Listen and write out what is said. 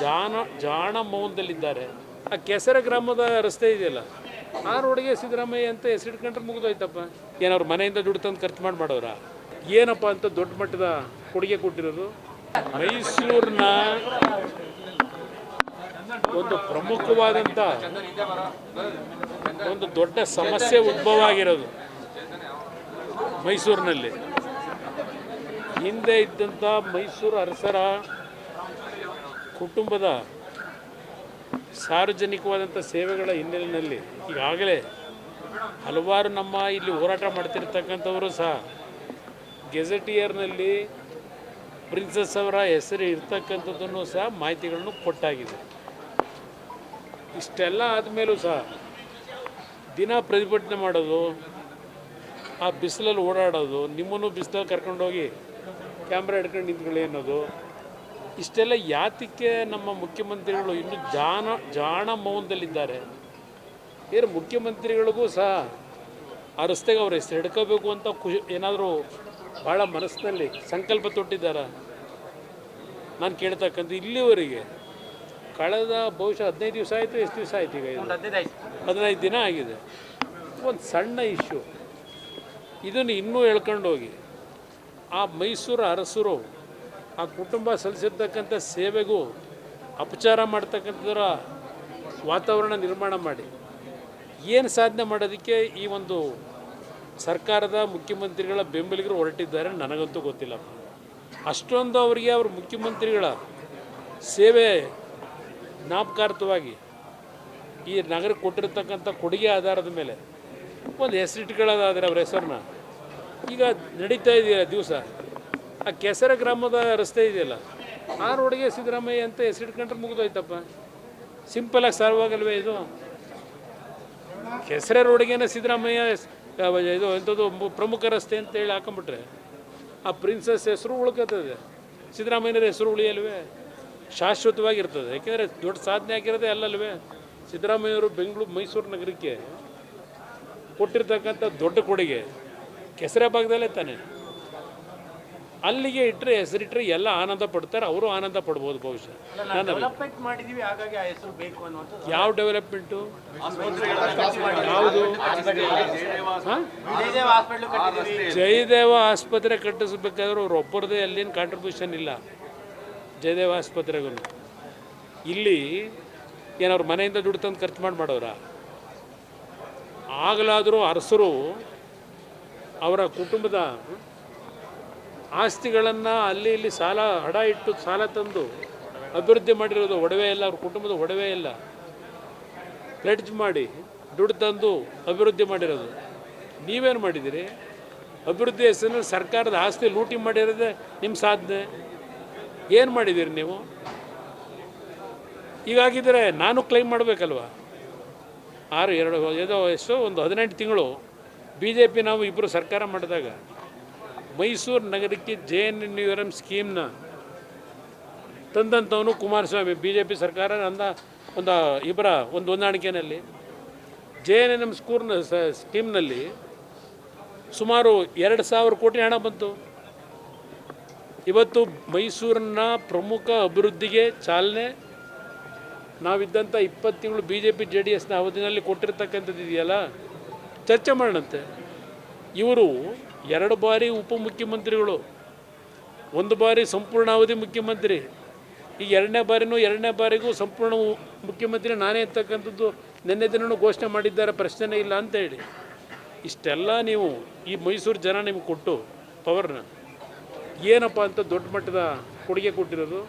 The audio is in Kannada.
ಜಾಣ ಜಾಣ ಮೌನದಲ್ಲಿದ್ದಾರೆ. ಆ ಕೆಸರ ಗ್ರಾಮದ ರಸ್ತೆ ಇದೆಯಲ್ಲ, ಆ ರೋಡ್ಗೆ ಸಿದ್ದರಾಮಯ್ಯ ಅಂತ ಹೆಸರಿಟ್ಕೊಂಡ್ರೆ ಮುಗಿದೋಯ್ತಪ್ಪ. ಏನವ್ರ ಮನೆಯಿಂದ ದುಡ್ಡು ತಂದು ಖರ್ಚು ಮಾಡಿ ಮಾಡೋರ ಏನಪ್ಪ ಅಂತ ದೊಡ್ಡ ಮಟ್ಟದ ಕೊಡುಗೆ ಕೊಟ್ಟಿರೋದು? ಮೈಸೂರಿನ ಒಂದು ಪ್ರಮುಖವಾದಂಥ ಒಂದು ದೊಡ್ಡ ಸಮಸ್ಯೆ ಉದ್ಭವ ಆಗಿರೋದು ಮೈಸೂರಿನಲ್ಲಿ. ಹಿಂದೆ ಇದ್ದಂಥ ಮೈಸೂರು ಅರಸರ ಕುಟುಂಬದ ಸಾರ್ವಜನಿಕವಾದಂಥ ಸೇವೆಗಳ ಹಿನ್ನೆಲೆಯಲ್ಲಿ ಈಗಾಗಲೇ ಹಲವಾರು ನಮ್ಮ ಇಲ್ಲಿ ಹೋರಾಟ ಮಾಡ್ತಿರ್ತಕ್ಕಂಥವರು ಸಹ ಗೆಜೆಟಿಯರ್ನಲ್ಲಿ ಪ್ರಿನ್ಸಸ್ ಅವರ ಹೆಸರು ಇರ್ತಕ್ಕಂಥದ್ದನ್ನು ಸಹ ಮಾಹಿತಿಗಳನ್ನು ಕೊಟ್ಟಾಗಿದೆ. ಇಷ್ಟೆಲ್ಲ ಆದಮೇಲೂ ಸಹ ದಿನ ಪ್ರತಿಭಟನೆ ಮಾಡೋದು, ಆ ಬಿಸಿಲಲ್ಲಿ ಓಡಾಡೋದು, ನಿಮ್ಮನ್ನು ಬಿಸಿಲಲ್ಲಿ ಕರ್ಕೊಂಡೋಗಿ ಕ್ಯಾಮ್ರಾ ಹಿಡ್ಕೊಂಡು ನಿಂತ್ಕೊಳ್ಳಿ ಅನ್ನೋದು ಇಷ್ಟೆಲ್ಲ ಯಾತಕ್ಕೆ ನಮ್ಮ ಮುಖ್ಯಮಂತ್ರಿಗಳು ಇನ್ನೂ ಜಾಣ ಜಾಣ ಮೌನದಲ್ಲಿದ್ದಾರೆ? ಏನು ಮುಖ್ಯಮಂತ್ರಿಗಳಿಗೂ ಸಹ ಆ ರಸ್ತೆಗೆ ಅವ್ರ ಹೆಸರು ಹಿಡ್ಕೋಬೇಕು ಅಂತ ಖುಷಿ ಏನಾದರೂ ಭಾಳ ಮನಸ್ಸಿನಲ್ಲಿ ಸಂಕಲ್ಪ ತೊಟ್ಟಿದ್ದಾರ? ನಾನು ಕೇಳ್ತಕ್ಕಂಥ ಇಲ್ಲಿವರೆಗೆ ಕಳೆದ ಬಹುಶಃ ಹದಿನೈದು ದಿವಸ ಆಯಿತು ಎಷ್ಟು ದಿವಸ ಆಯ್ತು ಈಗ ಹದಿನೈದು ದಿನ ಆಗಿದೆ. ಒಂದು ಸಣ್ಣ ಇಶ್ಯೂ ಇದನ್ನು ಇನ್ನೂ ಹೇಳ್ಕೊಂಡೋಗಿ ಆ ಮೈಸೂರು ಅರಸರು ಆ ಕುಟುಂಬ ಸಲ್ಲಿಸಿರ್ತಕ್ಕಂಥ ಸೇವೆಗೂ ಅಪಚಾರ ಮಾಡ್ತಕ್ಕಂಥದ್ರ ವಾತಾವರಣ ನಿರ್ಮಾಣ ಮಾಡಿ. ಏನು ಸಾಧನೆ ಮಾಡೋದಕ್ಕೆ ಈ ಒಂದು ಸರ್ಕಾರದ ಮುಖ್ಯಮಂತ್ರಿಗಳ ಬೆಂಬಲಿಗರು ಹೊರಟಿದ್ದಾರೆ ನನಗಂತೂ ಗೊತ್ತಿಲ್ಲ. ಅಷ್ಟೊಂದು ಅವರಿಗೆ ಅವ್ರ ಮುಖ್ಯಮಂತ್ರಿಗಳ ಸೇವೆ ಜ್ಞಾಪಕಾರ್ಥವಾಗಿ ಈ ನಗರ ಕೊಟ್ಟಿರ್ತಕ್ಕಂಥ ಕೊಡುಗೆ ಆಧಾರದ ಮೇಲೆ ಒಂದು ಹೆಸರಿಟ್ಕೊಳ್ಳೋದಾದರೆ ಅವ್ರ ಹೆಸರನ್ನ. ಈಗ ನಡೀತಾ ಇದೆಯಲ್ಲ ದಿವಸ. ಆ ಕೆಸರ ಗ್ರಾಮದ ರಸ್ತೆ ಇದೆಯಲ್ಲ, ಆ ರೋಡ್ಗೆ ಸಿದ್ದರಾಮಯ್ಯ ಅಂತ ಹೆಸರಿಟ್ಕೊಂಡ್ರೆ ಮುಗಿದೋಯ್ತಪ್ಪ. ಸಿಂಪಲಾಗಿ ಸಾರ್ವಾಗಲ್ವೇ ಇದು? ಕೆಸರ ರೋಡ್ಗೇನೆ ಸಿದ್ದರಾಮಯ್ಯ ಇದು ಎಂಥದ್ದು ಪ್ರಮುಖ ರಸ್ತೆ ಅಂತ ಹೇಳಿ ಹಾಕೊಂಬಿಟ್ರೆ ಆ ಪ್ರಿನ್ಸಸ್ ಹೆಸರು ಉಳ್ಕತ್ತದೆ. ಸಿದ್ದರಾಮಯ್ಯನ ಹೆಸರು ಉಳಿಯಲ್ವೇ? ಶಾಶ್ವತವಾಗಿರ್ತದೆ. ಯಾಕೆಂದರೆ ದೊಡ್ಡ ಸಾಧನೆ ಆಗಿರೋದೇ ಅಲ್ಲಲ್ವೇ? ಸಿದ್ದರಾಮಯ್ಯವರು ಬೆಂಗಳೂರು, ಮೈಸೂರು ನಗರಕ್ಕೆ ಕೊಟ್ಟಿರ್ತಕ್ಕಂಥ ದೊಡ್ಡ ಕೊಡುಗೆ, ಕೆಸರೆ ಭಾಗದಲ್ಲೇ ತಾನೆ. ಅಲ್ಲಿಗೆ ಇಟ್ಟರೆ ಹೆಸರಿಟ್ಟರೆ ಎಲ್ಲ ಆನಂದ ಪಡ್ತಾರೆ ಅವರು ಆನಂದ ಪಡ್ಬೋದು ಬಹುಶಃ ನಾನು ಡೆವಲಪ್ಮೆಂಟ್ ಮಾಡಿದೀವಿ ಹಾಗಾಗಿ ಆ ಹೆಸರು ಬೇಕು ಅನ್ನುವಂಥದ್ದು. ಯಾವ ಡೆವಲಪ್ಮೆಂಟು ಯಾವುದು? ಜಯದೇವ ಆಸ್ಪತ್ರೆ ಕಟ್ಟಿಸ್ಬೇಕಾದ್ರೆ ಅವ್ರು ಒಬ್ಬರದೇ ಅಲ್ಲಿನ ಕಾಂಟ್ರಿಬ್ಯೂಷನ್ ಇಲ್ಲ. ಜಯದೇವ ಆಸ್ಪತ್ರೆಗೂ ಇಲ್ಲಿ ಏನವ್ರ ಮನೆಯಿಂದ ದುಡ್ಡು ತಂದು ಖರ್ಚು ಮಾಡಿ ಮಾಡೋರ? ಆಗಲಾದರೂ ಅರಸರು ಅವರ ಕುಟುಂಬದ ಆಸ್ತಿಗಳನ್ನು ಅಲ್ಲಿ ಇಲ್ಲಿ ಸಾಲ ಹಡ ಇಟ್ಟು ಸಾಲ ತಂದು ಅಭಿವೃದ್ಧಿ ಮಾಡಿರೋದು ಒಡವೆ ಇಲ್ಲ, ಅವ್ರ ಕುಟುಂಬದ ಒಡವೆ ಇಲ್ಲ. ಪ್ಲೆಡ್ಜ್ ಮಾಡಿ ದುಡ್ಡು ತಂದು ಅಭಿವೃದ್ಧಿ ಮಾಡಿರೋದು. ನೀವೇನು ಮಾಡಿದ್ದೀರಿ? ಅಭಿವೃದ್ಧಿ ಹೆಸರಿನಲ್ಲಿ ಸರ್ಕಾರದ ಆಸ್ತಿ ಲೂಟಿ ಮಾಡಿರೋದೇ ನಿಮ್ಮ ಸಾಧನೆ. ಏನು ಮಾಡಿದ್ದೀರಿ ನೀವು? ಹೀಗಾಗಿದ್ದರೆ ನಾನು ಕ್ಲೈಮ್ ಮಾಡಬೇಕಲ್ವ? ಆರು, ಎರಡು ಏನೋ ಎಷ್ಟೋ ಒಂದು ಹದಿನೆಂಟು ತಿಂಗಳು ಬಿ ಜೆ ಪಿ ನಾವು ಇಬ್ಬರು ಸರ್ಕಾರ ಮಾಡಿದಾಗ ಮೈಸೂರು ನಗರಕ್ಕೆ J N N U M ಸ್ಕೀಮ್ನ ತಂದಂಥವನು ಕುಮಾರಸ್ವಾಮಿ ಬಿ ಜೆ ಪಿ ಸರ್ಕಾರ ಅಂದ ಒಂದು ಇಬ್ಬರ ಒಂದು ಹೊಂದಾಣಿಕೆಯಲ್ಲಿ ಜೆ ಎನ್ ಎನ್ ಎಂ ಸ್ಕೂರ್ನ ಸ್ಕೀಮ್ನಲ್ಲಿ ಸುಮಾರು ಎರಡು ಸಾವಿರ ಕೋಟಿ ಹಣ ಬಂತು. ಇವತ್ತು ಮೈಸೂರಿನ ಪ್ರಮುಖ ಅಭಿವೃದ್ಧಿಗೆ ಚಾಲನೆ, ನಾವಿದ್ದಂಥ ಇಪ್ಪತ್ತು ತಿಂಗಳು B J P J D ಎಸ್ನ ಅವಧಿನಲ್ಲಿ ಕೊಟ್ಟಿರ್ತಕ್ಕಂಥದ್ದು ಇದೆಯಲ್ಲ ಚರ್ಚೆ ಮಾಡೋಣಂತೆ. ಇವರು ಎರಡು ಬಾರಿ ಉಪಮುಖ್ಯಮಂತ್ರಿಗಳು ಒಂದು ಬಾರಿ ಸಂಪೂರ್ಣ ಅವಧಿ ಮುಖ್ಯಮಂತ್ರಿ ಈಗ ಎರಡನೇ ಬಾರಿನೂ ಎರಡನೇ ಬಾರಿಗೂ ಸಂಪೂರ್ಣ ಮುಖ್ಯಮಂತ್ರಿ ನಾನೇ ಇರ್ತಕ್ಕಂಥದ್ದು ನಿನ್ನೆ ದಿನವೂ ಘೋಷಣೆ ಮಾಡಿದ್ದಾರೆ, ಪ್ರಶ್ನೆನೇ ಇಲ್ಲ ಅಂತ ಹೇಳಿ. ಇಷ್ಟೆಲ್ಲ ನೀವು ಈ ಮೈಸೂರು ಜನ ನಿಮ್ಗೆ ಕೊಟ್ಟು ಪವರ್ನ ಏನಪ್ಪ ಅಂತ ದೊಡ್ಡ ಮಟ್ಟದ ಕೊಡುಗೆ ಕೊಟ್ಟಿರೋದು?